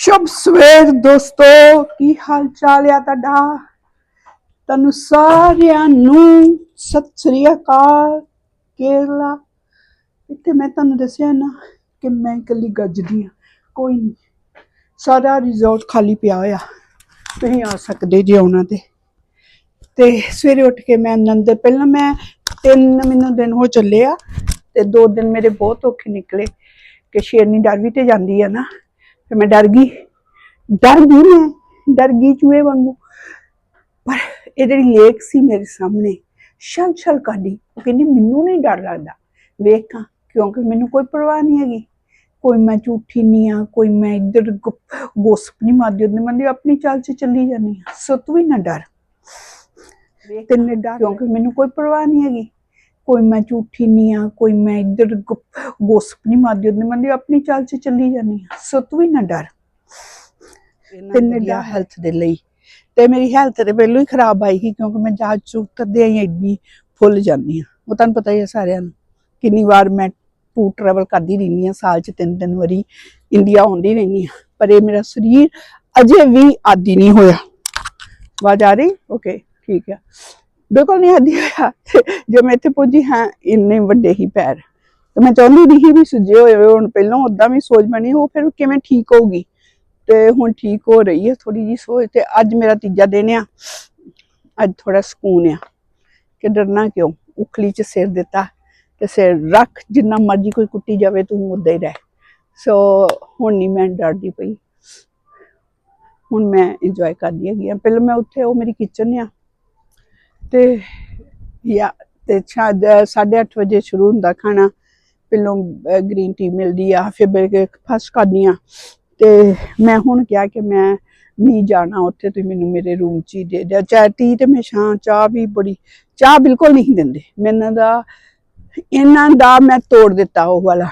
ਸ਼ੁਭ ਸਵੇਰ ਦੋਸਤੋ, ਕੀ ਹਾਲ ਚਾਲ ਆ ਤੁਹਾਡਾ? ਤੁਹਾਨੂੰ ਸਾਰਿਆਂ ਨੂੰ ਸਤਿ ਸ੍ਰੀ ਅਕਾਲ, ਕੇਰਲਾ। ਇੱਥੇ ਮੈਂ ਤੁਹਾਨੂੰ ਦੱਸਿਆ ਨਾ ਕਿ ਮੈਂ ਇਕੱਲੀ ਗੱਜਦੀ ਆ ਕੋਈ ਨਹੀਂ, ਸਾਰਾ ਰਿਜ਼ੋਰਟ ਖਾਲੀ ਪਿਆ ਹੋਇਆ। ਤੁਸੀਂ ਆ ਸਕਦੇ ਜੇ ਉਹਨਾਂ ਤੇ ਤੇ ਸਵੇਰੇ ਉੱਠ ਕੇ ਮੈਂ ਆਨੰਦ ਪਹਿਲਾਂ ਮੈਂ ਤਿੰਨ ਮੈਨੂੰ ਦਿਨ ਹੋ ਚੱਲੇ ਆ, ਤੇ ਦੋ ਦਿਨ ਮੇਰੇ ਬਹੁਤ ਔਖੇ ਨਿਕਲੇ, ਕਿ ਸ਼ੇਰਨੀ ਡਰ ਵੀ ਤੇ ਜਾਂਦੀ ਆ ਨਾ। ਫਿਰ ਮੈਂ ਡਰ ਗਈ। ਡਰ ਗਈ ਮੈਂ ਡਰ ਗਈ ਚੂਹੇ ਵਾਂਗੂ। ਪਰ ਇਹ ਜਿਹੜੀ ਲੇਕ ਸੀ ਮੇਰੇ ਸਾਹਮਣੇ ਛਲ ਛਲ ਕਰਦੀ। ਉਹ ਕਹਿੰਦੀ ਮੈਨੂੰ ਨਹੀਂ ਡਰ ਲੱਗਦਾ। ਵੇਖਾਂ ਕਿਉਂਕਿ ਮੈਨੂੰ ਕੋਈ ਪਰਵਾਹ ਨਹੀਂ ਹੈਗੀ। ਕੋਈ ਮੈਂ ਝੂਠੀ ਨਹੀਂ ਆ ਕੋਈ ਮੈਂ ਇੱਧਰ ਗੋਸਪ ਨਹੀਂ ਮਾਰਦੀ ਉਹਨੇ ਮੰਦੀ ਆਪਣੀ ਚਾਲ 'ਚ ਚੱਲੀ ਜਾਂਦੀ ਆ ਸੋ ਤੂੰ ਵੀ ਨਾ ਡਰ। ਤੈਨੂੰ ਡਰ ਕਿਉਂਕਿ ਮੈਨੂੰ ਕੋਈ ਪਰਵਾਹ ਨਹੀਂ ਹੈਗੀ। ਕੋਈ ਮੈਂ ਝੂਠੀ ਨਹੀਂ ਆ ਕੋਈ ਮੈਂ ਇੱਧਰ ਗੋਸਪ ਨਹੀਂ ਮਾਰਦੀ ਉਹਨੇ ਮੰਦੀ ਆਪਣੀ ਚਾਲ 'ਚ ਚੱਲੀ ਆ ਸੋ ਤੂੰ ਵੀ ਨਾ ਡਰ। ਤਿੰਨ ਦਾ ਹੈਲਥ ਦੇ ਲਈ। ਤੇ ਮੇਰੀ ਹੈਲਥ ਤੇ ਪਹਿਲਾਂ ਹੀ ਖਰਾਬ ਆਈ ਸੀ ਕਿਉਂਕਿ ਮੈਂ ਜਹਾਜ਼ ਚ ਉਤਰਦੇ ਹੀ ਐਡੀ ਫੁੱਲ ਜਾਂਦੀ ਆ ਉਹ ਤੁਹਾਨੂੰ ਪਤਾ ਹੀ ਹੈ ਸਾਰਿਆਂ ਨੂੰ ਕਿੰਨੀ ਵਾਰ ਮੈਂ ਟੂ ਟਰੈਵਲ ਕਰਦੀ ਰਹਿੰਦੀ ਆ ਸਾਲ ਚ ਤਿੰਨ ਤਿੰਨ ਵਾਰੀ ਇੰਡੀਆ ਆਉਂਦੀ ਰਹਿੰਦੀ ਆ ਪਰ ਇਹ ਮੇਰਾ ਸਰੀਰ ਅਜੇ ਵੀ ਆਦੀ ਨਹੀਂ ਹੋਇਆ। ਆਵਾਜ਼ ਆ ਰਹੀ? ਓਕੇ ਠੀਕ ਹੈ ਬਿਲਕੁਲ ਨਹੀਂ ਆਦੀ ਹੋਇਆ। ਜੋ ਮੈਂ ਇੱਥੇ ਪੁੱਜੀ, ਹਾਂ, ਇੰਨੇ ਵੱਡੇ ਹੀ ਪੈਰ। ਤੇ ਮੈਂ ਚਾਹੁੰਦੀ ਨਹੀਂ ਵੀ ਸੁੱਜੇ ਹੋਏ ਹੋਏ ਹੁਣ। ਪਹਿਲਾਂ ਉਦਾਂ ਵੀ ਸੋਚ ਬਣੀ, ਉਹ ਫਿਰ ਕਿਵੇਂ ਠੀਕ ਹੋਊਗੀ? ਤੇ ਹੁਣ ਠੀਕ ਹੋ ਰਹੀ ਹੈ ਥੋੜੀ ਜੀ ਸੋਚ। ਤੇ ਅੱਜ ਮੇਰਾ ਤੀਜਾ ਦਿਨ ਆ। ਅੱਜ ਥੋੜਾ ਸਕੂਨ ਆ। ਕਿ ਡਰਨਾ ਕਿਉਂ? ਉਖਲੀ ਚ ਸਿਰ ਦਿੱਤਾ ਤੇ ਸਿਰ ਰੱਖ। ਜਿੰਨਾ ਮਰਜ਼ੀ ਕੋਈ ਕੁੱਟੀ ਜਾਵੇ, ਤੂੰ ਮੁੱਦਾ ਹੀ ਰਹਿ। ਸੋ ਹੁਣ ਨਹੀਂ ਮੈਂ ਡਰਦੀ ਪਈ। ਹੁਣ ਮੈਂ ਇੰਜੋਏ ਕਰਦੀ ਹੈਗੀ ਆ। ਪਹਿਲਾਂ ਮੈਂ ਉੱਥੇ, ਉਹ ਮੇਰੀ ਕਿਚਨ ਆ। ਤੇ ਯਾ, ਤੇ ਸ਼ਾਇਦ 8:30 ਵਜੇ ਸ਼ੁਰੂ ਹੁੰਦਾ ਖਾਣਾ। ਪਹਿਲੋਂ ਗ੍ਰੀਨ ਟੀ ਮਿਲਦੀ ਆ, ਫਿਰ ਬ੍ਰੇਕਫਾਸਟ ਕਰਦੀ ਆ। ਤੇ ਮੈਂ ਹੁਣ ਕਿਹਾ ਕਿ ਮੈਂ ਨਹੀਂ ਜਾਣਾ ਉੱਥੇ, ਤੁਸੀਂ ਮੈਨੂੰ ਮੇਰੇ ਰੂਮ 'ਚ ਹੀ ਦੇ ਦਿਓ। ਚਾਹ ਟੀ ਤੇ ਮੈਂ ਸ਼ਾਂ ਚਾਹ ਵੀ ਬੜੀ, ਚਾਹ ਬਿਲਕੁਲ ਨਹੀਂ ਦਿੰਦੇ। ਮੈਨੂੰ ਦਾ, ਇਹਨਾਂ ਦਾ ਮੈਂ ਤੋੜ ਦਿੱਤਾ ਉਹ ਵਾਲਾ।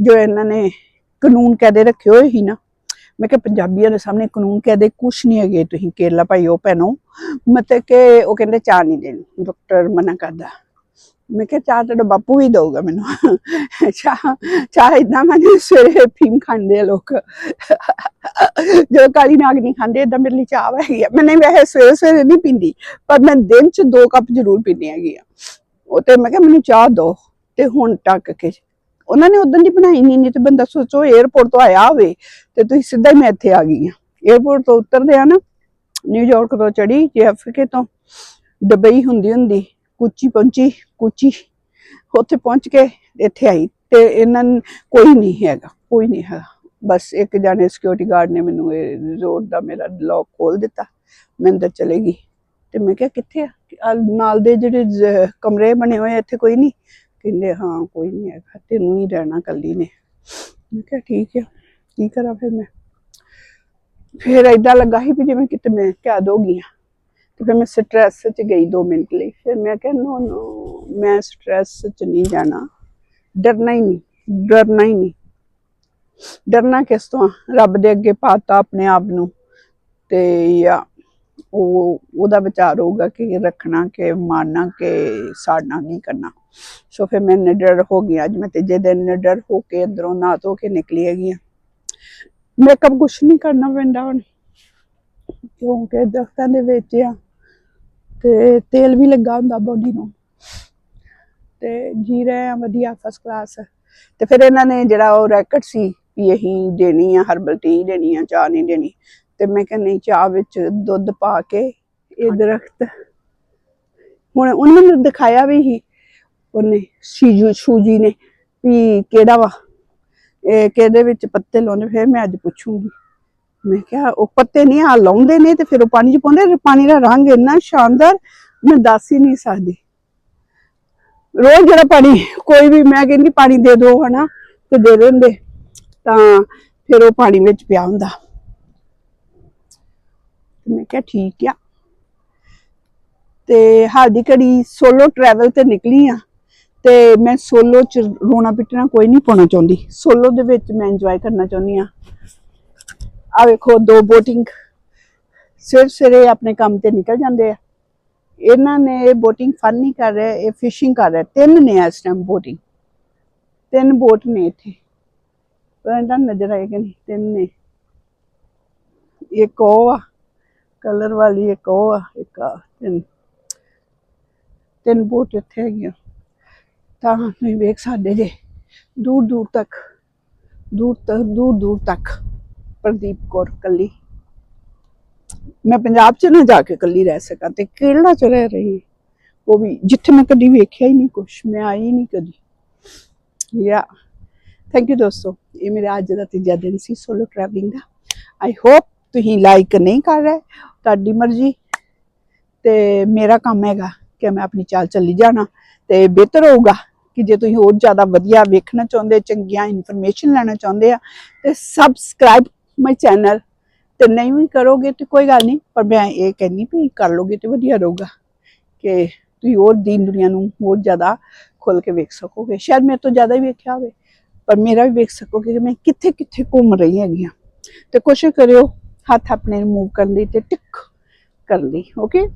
ਜੋ ਇਹਨਾਂ ਨੇ ਕਾਨੂੰਨ ਕਾਇਦੇ ਰੱਖੇ ਹੋਏ ਸੀ ਨਾ। ਮੈਂ ਕਿਹਾ ਪੰਜਾਬੀਆਂ ਦੇ ਸਾਹਮਣੇ ਕਾਨੂੰਨ ਕਾਇਦੇ ਕੁਛ ਨਹੀਂ ਹੈਗੇ ਤੁਸੀਂ, ਕੇਰਲਾ ਭਾਈਓ, ਭੈਣੋ। ਮਤਲਬ ਕਿ ਉਹ ਕਹਿੰਦੇ ਚਾਹ ਨਹੀਂ ਦੇਣੀ ਡਾਕਟਰ ਮਨਾ ਕਰਦਾ। ਮੈਂ ਕਿਹਾ ਚਾਹ ਤੁਹਾਡਾ ਬਾਪੂ ਵੀ ਦਊਗਾ ਮੈਨੂੰ। ਚਾਹ ਚਾਹ ਇਦਾਂ ਮੈਂ ਸਵੇਰੇ ਫੀਮ ਖਾਂਦੇ ਆ ਲੋਕ। ਜੋ ਕਾਲੀ ਨਾਗ ਨਹੀਂ ਖਾਂਦੇ ਇਦਾਂ ਮੇਰੇ ਲਈ ਚਾਹ ਹੈਗੀ ਆ। ਮੈਂ ਨਹੀਂ ਵੈਸੇ ਸਵੇਰੇ ਸਵੇਰੇ ਨਹੀਂ ਪੀਂਦੀ, ਪਰ ਮੈਂ ਦਿਨ ਚ ਦੋ ਕੱਪ ਜ਼ਰੂਰ ਪੀਂਦੀ ਹੈਗੀ ਆ। ਉਹ ਤੇ ਮੈਂ ਕਿਹਾ ਮੈਨੂੰ ਚਾਹ ਦੋ, ਤੇ ਹੁਣ ਟੱਕ ਕੇ ਉਹਨਾਂ ਨੇ ਉਦੋਂ ਦੀ ਬਣਾਈ ਨਹੀਂ ਨਹੀਂ ਤੇ ਬੰਦਾ ਸੋਚੋ 에어ਪੋਰਟ ਤੋਂ ਆਇਆ ਹੋਵੇ ਤੇ ਤੁਸੀਂ ਸਿੱਧਾ ਹੀ ਮੈਂ ਇੱਥੇ ਆ ਗਈ ਆ 에어ਪੋਰਟ ਤੋਂ ਉਤਰਦੇ ਆ ਨਾ ਨਿਊਯਾਰਕ ਤੋਂ ਚੜੀ ਜੈਫਕੇ ਤੋਂ ਦੁਬਈ ਹੁੰਦੀ ਹੁੰਦੀ ਕੁਚੀ ਪਹੁੰਚੀ ਕੁਚੀ ਉੱਥੇ ਪਹੁੰਚ ਕੇ ਇੱਥੇ ਆਈ ਤੇ ਇਹਨਾਂ ਕੋਈ ਨਹੀਂ ਹੈਗਾ, ਕੋਈ ਨਹੀਂ ਹੈਗਾ। ਬਸ ਇੱਕ ਜਾਨੇ ਸਿਕਿਉਰਿਟੀ ਗਾਰਡ ਨੇ ਮੈਨੂੰ ਇਹ ਰੋਡ ਦਾ ਮੇਰਾ ਲੋਕ ਖੋਲ ਦਿੱਤਾ, ਮੈਂ ਅੰਦਰ ਚਲੇ ਗਈ ਤੇ ਮੈਂ ਕਿਹਾ ਕਿੱਥੇ ਆ? ਨਾਲ ਦੇ ਜਿਹੜੇ ਕਮਰੇ ਬਣੇ ਹੋਏ ਇੱਥੇ ਕੋਈ ਨਹੀਂ। ਕਹਿੰਦੇ ਹਾਂ, ਕੋਈ ਨਹੀਂ ਹੈਗਾ। ਤੈਨੂੰ ਹੀ ਰਹਿਣਾ ਕੱਲੀ ਨੇ। ਮੈਂ ਕਿਹਾ, ਠੀਕ ਹੈ ਕੀ ਕਰਾਂ ਫਿਰ ਮੈਂ? ਫਿਰ ਏਦਾਂ ਲੱਗਾ ਸੀ ਵੀ ਜਿਵੇਂ ਕਿਤੇ ਮੈਂ ਕੈਦ ਹੋ ਗਈ ਹਾਂ ਤੇ ਫਿਰ ਮੈਂ ਸਟ੍ਰੈਸ 'ਚ ਗਈ 2 ਮਿੰਟ ਲਈ। ਫਿਰ ਮੈਂ ਕਿਹਾ ਨੋ ਨੋ ਮੈਂ ਸਟ੍ਰੈਸ 'ਚ ਨਹੀਂ ਜਾਣਾ। ਡਰਨਾ ਹੀ ਨਹੀਂ, ਡਰਨਾ ਹੀ ਨਹੀਂ। ਡਰਨਾ ਕਿਸ ਤੋਂ ਆ? ਰੱਬ ਦੇ ਅੱਗੇ ਪਾਤਾ ਆਪਣੇ ਆਪ ਨੂੰ। ਤੇ ਜਾਂ ਉਹ, ਉਹਦਾ ਵਿਚਾਰ ਹੋਊਗਾ ਕਿ ਰੱਖਣਾ ਕਿ ਮਾਰਨਾ ਕਿ ਸਾੜਨਾ, ਕੀ ਕਰਨਾ। ਸੋ ਫਿਰ ਮੈਂ ਨਿਡਰ ਹੋ ਗਈ, ਅੱਜ ਮੈਂ ਤੀਜੇ ਦਿਨ ਨਿਡਰ ਹੋ ਕੇ ਅੰਦਰੋਂ ਨਹਾ ਧੋ ਕੇ ਨਿਕਲੀ ਹੈਗੀ ਆ। ਮੇਕਅਪ ਕੁਛ ਨਹੀਂ ਕਰਨਾ ਪੈਂਦਾ ਹੁਣ। ਕਿਉਂਕਿ ਦਰਖਤਾਂ ਦੇ ਵਿੱਚ ਆ, ਤੇ ਤੇਲ ਵੀ ਲੱਗਾ ਹੁੰਦਾ ਬੋਡੀ ਨੂੰ। ਤੇ ਜੀ ਰਹੇ ਆ ਵਧੀਆ ਫਸਟ ਕਲਾਸ ਤੇ ਫਿਰ ਇਹਨਾਂ ਨੇ ਜਿਹੜਾ ਉਹ ਰੈਕਟ ਸੀ ਵੀ ਇਹੀ ਦੇਣੀ ਆ ਹਰਬਲ ਟੀ ਦੇਣੀ ਆ, ਚਾਹ ਨਹੀਂ ਦੇਣੀ। ਤੇ ਮੈਂ ਕਿਹਾ ਨਹੀਂ ਚਾਹ ਵਿੱਚ ਦੁੱਧ ਪਾ ਕੇ ਇਹ ਦਰਖਤ। ਹੁਣ ਉਹਨੇ ਮੈਨੂੰ ਦਿਖਾਇਆ ਵੀ ਸੀ ਉਹਨੇ ਸ਼ੀਜੂ ਸ਼ੂਜੀ ਨੇ ਵੀ ਕਿਹੜਾ ਵਾ ਇਹ ਕਿਹਦੇ ਵਿੱਚ ਪੱਤੇ ਲਾਉਂਦੇ ਫਿਰ ਮੈਂ ਅੱਜ ਪੁੱਛੂੰਗੀ। ਮੈਂ ਕਿਹਾ ਉਹ ਪੱਤੇ ਨਹੀਂ ਆ ਲਾਉਂਦੇ ਨੇ ਤੇ ਫਿਰ ਉਹ ਪਾਣੀ ਚ ਪਾਉਂਦੇ ਪਾਣੀ ਦਾ ਰੰਗ ਇੰਨਾ ਸ਼ਾਨਦਾਰ ਮੈਂ ਦੱਸ ਹੀ ਨਹੀਂ ਸਕਦੀ। ਰੋਜ਼ ਜਿਹੜਾ ਪਾਣੀ ਕੋਈ ਵੀ ਮੈਂ ਕਹਿੰਦੀ ਪਾਣੀ ਦੇ ਦਿਓ ਹਨਾ ਤੇ ਦੇ ਦਿੰਦੇ ਤਾਂ ਫਿਰ ਉਹ ਪਾਣੀ ਵਿੱਚ ਪਿਆ ਹੁੰਦਾ। ਮੈਂ ਕਿਹਾ ਠੀਕ ਆ। ਤੇ ਹਾਦੀ ਘੜੀ ਸੋਲੋ ਟਰੈਵਲ ਤੇ ਨਿਕਲੀ ਆ ਤੇ ਮੈਂ ਸੋਲੋ ਚ ਰੋਣਾ ਪਿੱਟਣਾ ਕੋਈ ਨਹੀਂ ਪਾਉਣਾ ਚਾਹੁੰਦੀ। ਸੋਲੋ ਦੇ ਵਿੱਚ ਮੈਂ ਇੰਜੋਏ ਕਰਨਾ ਚਾਹੁੰਦੀ ਆ। ਆ ਵੇਖੋ, ਦੋ ਬੋਟਿੰਗ ਸਿਰ ਸਿਰੇ ਆਪਣੇ ਕੰਮ ਤੇ ਨਿਕਲ ਜਾਂਦੇ ਆ। ਇਹਨਾਂ ਨੇ ਬੋਟਿੰਗ ਫਨ ਨਹੀਂ ਕਰ ਰਹੇ, ਇਹ ਫਿਸ਼ਿੰਗ ਕਰ ਰਹੇ। ਤਿੰਨ ਨੇ ਇਸ ਟਾਈਮ ਬੋਟਿੰਗ ਤਿੰਨ ਬੋਟ ਨੇ ਇੱਥੇ। ਪਰ ਨਜ਼ਰ ਆਏਗਾ ਨਹੀਂ? ਤਿੰਨ ਨੇ। ਇੱਕ ਉਹ ਆ। ਕਲਰ ਵਾਲੀ ਇੱਕ ਉਹ ਆ, ਇੱਕ ਆ, ਤਿੰਨ। ਤਿੰਨ ਬੋਟ ਇੱਥੇ ਹੈਗੀਆਂ। ਤਾਂ ਤੁਸੀਂ ਵੇਖ ਸਕਦੇ ਜੇ, ਦੂਰ ਦੂਰ ਤੱਕ ਦੂਰ ਤੱਕ ਦੂਰ ਦੂਰ ਤੱਕ ਪ੍ਰਦੀਪ ਕੌਰ ਕੱਲੀ। ਮੈਂ ਪੰਜਾਬ ਚ ਨਾ ਜਾ ਕੇ ਕੱਲੀ ਰਹਿ ਸਕਾਂ ਤੇ ਕੇਰਲਾ ਚ ਰਹਿ ਰਹੀ ਉਹ ਵੀ ਜਿੱਥੇ ਮੈਂ ਕਦੀ ਵੇਖਿਆ ਹੀ ਨਹੀਂ ਕੁਛ, ਮੈਂ ਆਈ ਨਹੀਂ ਕਦੀ। ਯਾ ਥੈਂਕ ਯੂ ਦੋਸਤੋ, ਇਹ ਮੇਰਾ ਅੱਜ ਦਾ ਤੀਜਾ ਦਿਨ ਸੀ ਸੋਲੋ ਟਰੈਵਲਿੰਗ ਦਾ। ਆਈ ਹੋਪ ਤੁਸੀਂ ਲਾਈਕ ਨਹੀਂ ਕਰ ਰਹੇ ਤੁਹਾਡੀ ਮਰਜ਼ੀ ਤੇ ਮੇਰਾ ਕੰਮ ਹੈਗਾ ਕਿ ਮੈਂ ਆਪਣੀ ਚਾਲ ਚੱਲੀ ਜਾਣਾ ਤੇ ਬਿਹਤਰ ਹੋਊਗਾ ਕਿ ਜੇ ਤੁਸੀਂ ਹੋਰ ਜ਼ਿਆਦਾ ਵਧੀਆ ਵੇਖਣਾ ਚਾਹੁੰਦੇ, ਚੰਗੀਆਂ ਇਨਫੋਰਮੇਸ਼ਨ ਲੈਣਾ ਚਾਹੁੰਦੇ ਆ ਤੇ ਸਬਸਕ੍ਰਾਈਬ ਮਾਈ ਚੈਨਲ ਤੇ ਨਹੀਂ ਵੀ ਕਰੋਗੇ ਤੇ ਕੋਈ ਗੱਲ ਨਹੀਂ, ਪਰ ਮੈਂ ਇਹ ਕਹਿੰਦੀ ਵੀ ਕਰ ਲੋਗੇ ਤੇ ਵਧੀਆ ਰਹੂਗਾ ਕਿ ਤੁਸੀਂ ਹੋਰ ਦੀਨ ਦੁਨੀਆ ਨੂੰ ਹੋਰ ਜ਼ਿਆਦਾ ਖੁੱਲ ਕੇ ਵੇਖ ਸਕੋਗੇ। ਸ਼ਾਇਦ ਮੇਰੇ ਤੋਂ ਜ਼ਿਆਦਾ ਹੀ ਵੇਖਿਆ ਹੋਵੇ, ਪਰ ਮੇਰਾ ਵੀ ਵੇਖ ਸਕੋਗੇ ਕਿ ਮੈਂ ਕਿੱਥੇ ਕਿੱਥੇ ਘੁੰਮ ਰਹੀ ਹੈਗੀ ਹਾਂ। ਤੇ ਕੋਸ਼ਿਸ਼ ਕਰਿਓ ਹੱਥ ਆਪਣੇ ਨੂੰ ਮੂਵ ਕਰਨ ਲਈ ਤੇ ਟਿਕ ਕਰਨ ਲਈ ਓਕੇ